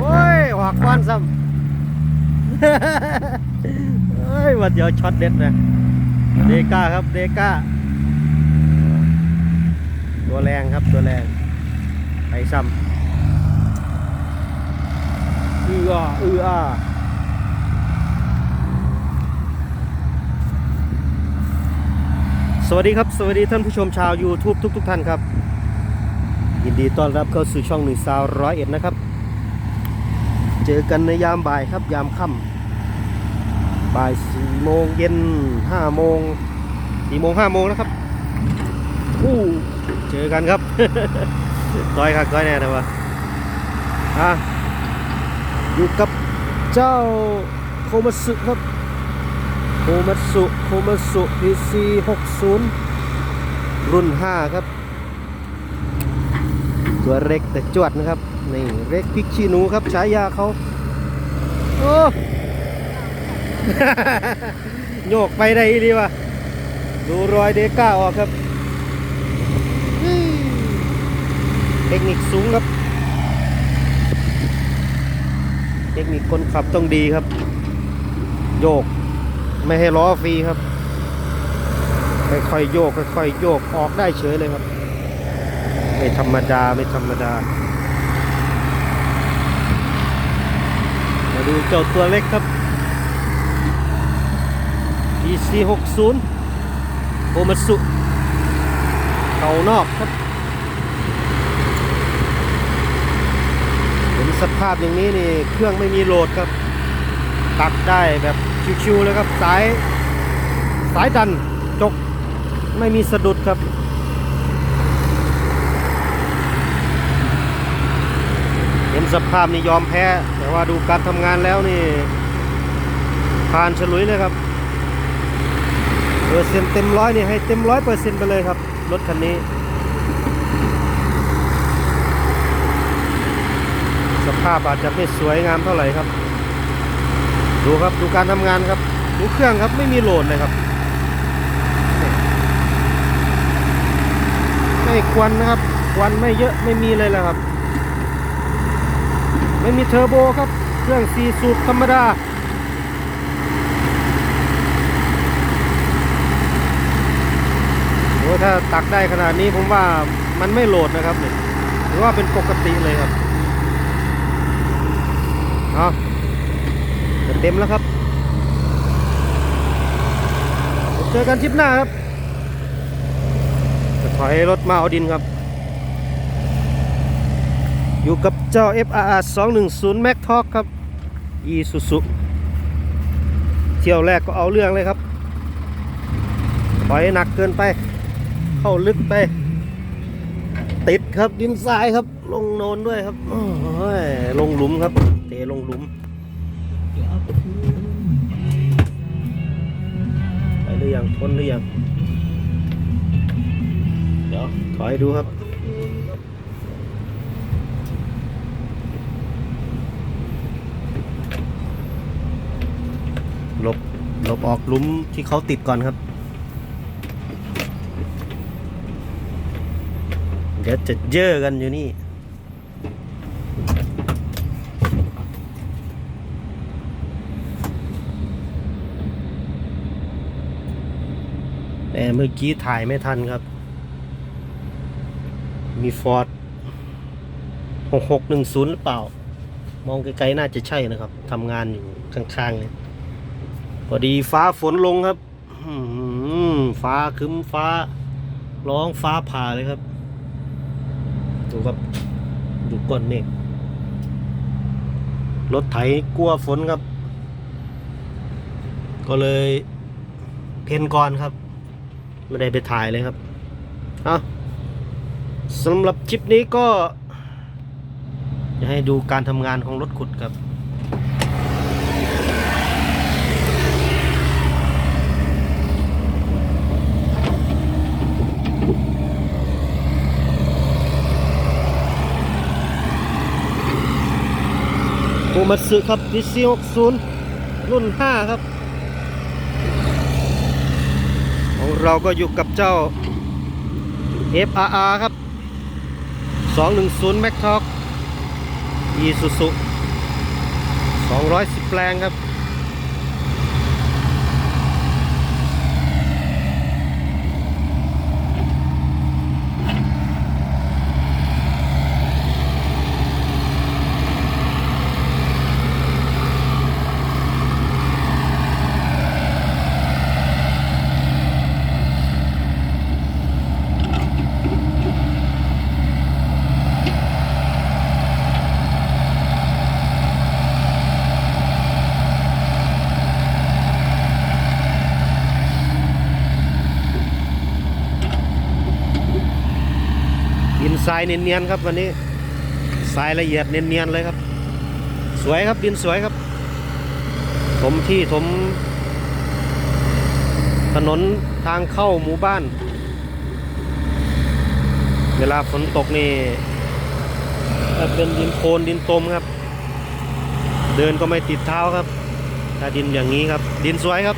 โอ้ยหักก้อนซ้ำเฮ้ยวันเดียวช็อตเด็ดนะเดก้าครับเดก้า ตัวแรงครับตัวแรงไปซ้ำอืออ่าอืออ่าสวัสดีครับ สวัสดีท่านผู้ชมชาว YouTube ทุกทุกๆท่านครับ ยินดีต้อนรับเข้าสู่ช่องหนึ่งสาวร้อยเอ็ดนะครับ เจอกันในยามบ่ายครับยามค่ำบ่ายสี่โมงเย็นห้าโมงสี่โมงห้าโมงนะครับอู้เจอกันครับก้อยครับก้อยแน่นะวะอะอยู่กับเจ้าโคมัสึครับโคมัสึโคมัตสึ PC 60รุ่น5ครับ ตัวเล็กแต่จวดนะครับ นี่เล็กพริกชี้หนูครับฉายาเขาโอ้โยกไปได้ดีวะดูรอยเดก้าออกครับ เทคนิคสูงครับ เทคนิคคนขับต้องดีครับ โยก ไม่ให้ล้อฟรีครับค่อยๆโยกค่อยๆโยกออกได้เฉยเลยครับ ไม่ธรรมดาไม่ธรรมดา มาดูเจ้าตัวเล็กครับ EC 60โอมัสุเก่านอกครับเห็นสภาพอย่างนี้นี่เครื่องไม่มีโหลดครับ ตักได้แบบชิวๆเลยครับ สาย สายดันจกไม่มีสะดุดครับ เห็น สภาพนี่ยอมแพ้ แต่ว่าดูการทำงานแล้วนี่ ผ่านฉลุยเลยครับเปอร์เซ็นต์เต็มร้อยนี่ให้เต็มร้อยเปอร์เซ็นต์ไปเลยครับ รถคันนี้ สภาพอาจจะไม่สวยงามเท่าไหร่ครับ ดูครับดูการทำงานครับ ดูเครื่องครับไม่มีโหลดเลยครับไม่ควันนะครับควันไม่เยอะไม่มีเลยแหละครับ ไม่มีเทอร์โบครับ เครื่อง4สูบธรรมดาโอ้ถ้าตักได้ขนาดนี้ผมว่ามันไม่โหลดนะครับเนี่ยถือว่าเป็นปกติเลยครับเอาเต็มแล้วครับ เจอกันทริปหน้าครับจะถอยรถมาเอาดินครับ อยู่กับเจ้า FRR 210 Max Talk ครับ Isuzu เที่ยวแรกก็เอาเรื่องเลยครับถอยหนักเกินไป เข้าลึกไป ติดครับดินทรายครับ ลงโนนด้วยครับโอ้ยลงหลุมครับเทลงหลุมไปหรือยังทนหรือยัง เดี๋ยวถอยดูครับ หลบ หลบออกลุมที่เขาติดก่อนครับ เดี๋ยวจะเจอกันอยู่นี่ แต่เมื่อกี้ถ่ายไม่ทันครับ มีฟอร์ด6610หนึ่งศูนย์หรือเปล่ามองไกลๆน่าจะใช่นะครับทำงานอยู่ข้างๆเนี่ย อดีฟ้าฝนลงครับฟ้าคึ้มฟ้า ร้องฟ้าผ่าเลยครับ ดูครับ ดูก้อนเมฆรถไถกลัวฝนครับ ก็เลยเพนก่อนครับ ไม่ได้ไปถ่ายเลยครับเอาสำหรับคลิปนี้ก็ จะให้ดูการทำงานของรถขุดครับ โอมัตสึครับ DC60 รุ่นห้าครับ ของเราก็อยู่กับเจ้า FRR ครับ 210 Mac Talk อีซูซุ210 แปลงครับ ทรายเนียนๆครับวันนี้ทรายละเอียดเนียนๆเลยครับ สวยครับดินสวยครับถมที่ถมถนนทางเข้าหมู่บ้าน เวลาฝนตกนี่เอ่อเป็นดินโคลนดินตมครับ เดินก็ไม่ติดเท้าครับถ้าดินอย่างนี้ครับ ดินสวยครับ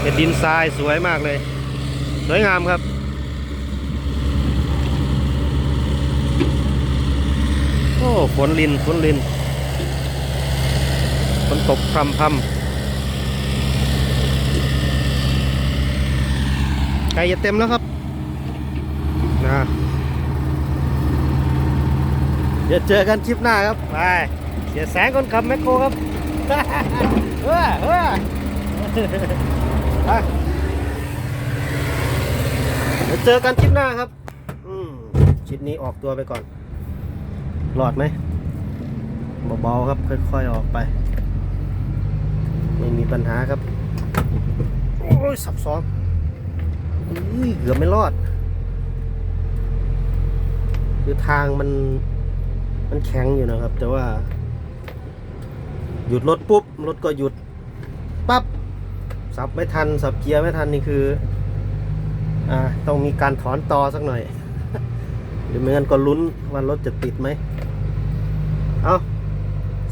เป็นดินทรายสวยมากเลย สวยงามครับ อ้ฝนลินฝนลินฝนตกพรำพรำไก่จะเต็มแล้วครับนะเดี๋ยวเจอกันคลิปหน้าครับไปเสียแสงคนขับแมคโครครับเฮ้อเฮ้อไปเดี๋ยวเจอกันคลิปหน้าครับ อืมคลิปนี้ออกตัวไปก่อน รอดไหมเบาๆครับค่อยๆออกไป ไม่มีปัญหาครับ โอ้ยสับซ้อนอุ้ยเกือบไม่รอด คือทางมันมันแข็งอยู่นะครับ แต่ว่า หยุดรถปุ๊บรถก็หยุดปั๊บสับไม่ทัน สับเกียร์ไม่ทันนี่คืออ่าต้องมีการถอนตอสักหน่อยหรือไม่งั้นก็ลุ้นว่ารถจะติดไหม เอา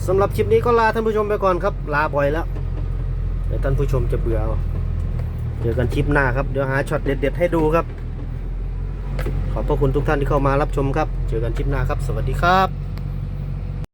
สำหรับคลิปนี้ก็ลาท่านผู้ชมไปก่อนครับ ลาบ่อยแล้วเดี๋ยวท่านผู้ชมจะเบื่อเอาเจอกันคลิปหน้าครับ เดี๋ยวหาช็อตเด็ดๆให้ดูครับ ขอบพระคุณทุกท่านที่เข้ามารับชมครับ เจอกันคลิปหน้าครับ สวัสดีครับ